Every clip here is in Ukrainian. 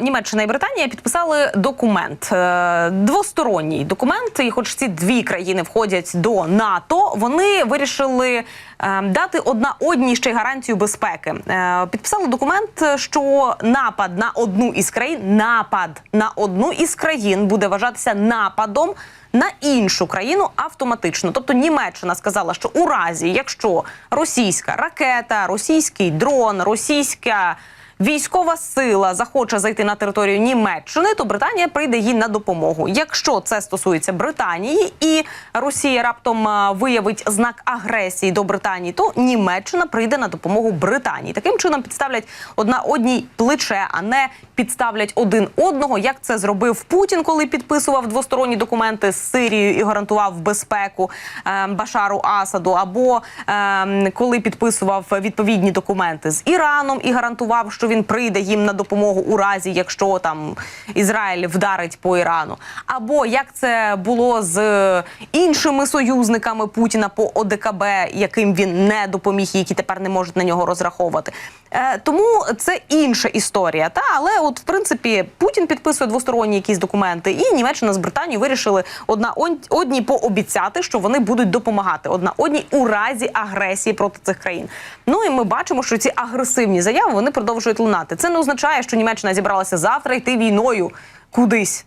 Німеччина і Британія підписали документ е, двосторонній документ. І, хоч ці дві країни входять до НАТО, вони вирішили е, дати одна одній ще й гарантію безпеки. Е, Підписали документ, що напад на одну із країн, напад на одну із країн буде вважатися нападом. На іншу країну автоматично, тобто Німеччина сказала, що у разі, якщо російська ракета, російський дрон, російська військова сила захоче зайти на територію Німеччини, то Британія прийде їй на допомогу. Якщо це стосується Британії і Росія раптом е, виявить знак агресії до Британії, то Німеччина прийде на допомогу Британії. Таким чином підставлять одна одній плече, а не підставлять один одного. Як це зробив Путін, коли підписував двосторонні документи з Сирією і гарантував безпеку е, Башару Асаду, або е, коли підписував відповідні документи з Іраном і гарантував, що він прийде їм на допомогу у разі, якщо там Ізраїль вдарить по Ірану, або як це було з іншими союзниками Путіна по ОДКБ, яким він не допоміг, які тепер не можуть на нього розраховувати. Е, тому це інша історія. Та але, от в принципі, Путін підписує двосторонні якісь документи, і Німеччина з Британією вирішили одна одній пообіцяти, що вони будуть допомагати одна одній у разі агресії проти цих країн. Ну і ми бачимо, що ці агресивні заяви вони продовжують лунати. Це не означає, що Німеччина зібралася завтра йти війною кудись.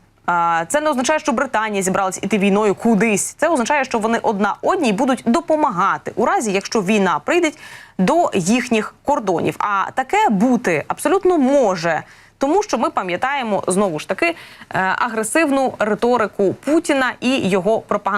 Це не означає, що Британія зібралась іти війною кудись. Це означає, що вони одна одній будуть допомагати у разі, якщо війна прийде до їхніх кордонів. А таке бути абсолютно може. Тому що ми пам'ятаємо знову ж таки е, агресивну риторику Путіна і його пропагандистів.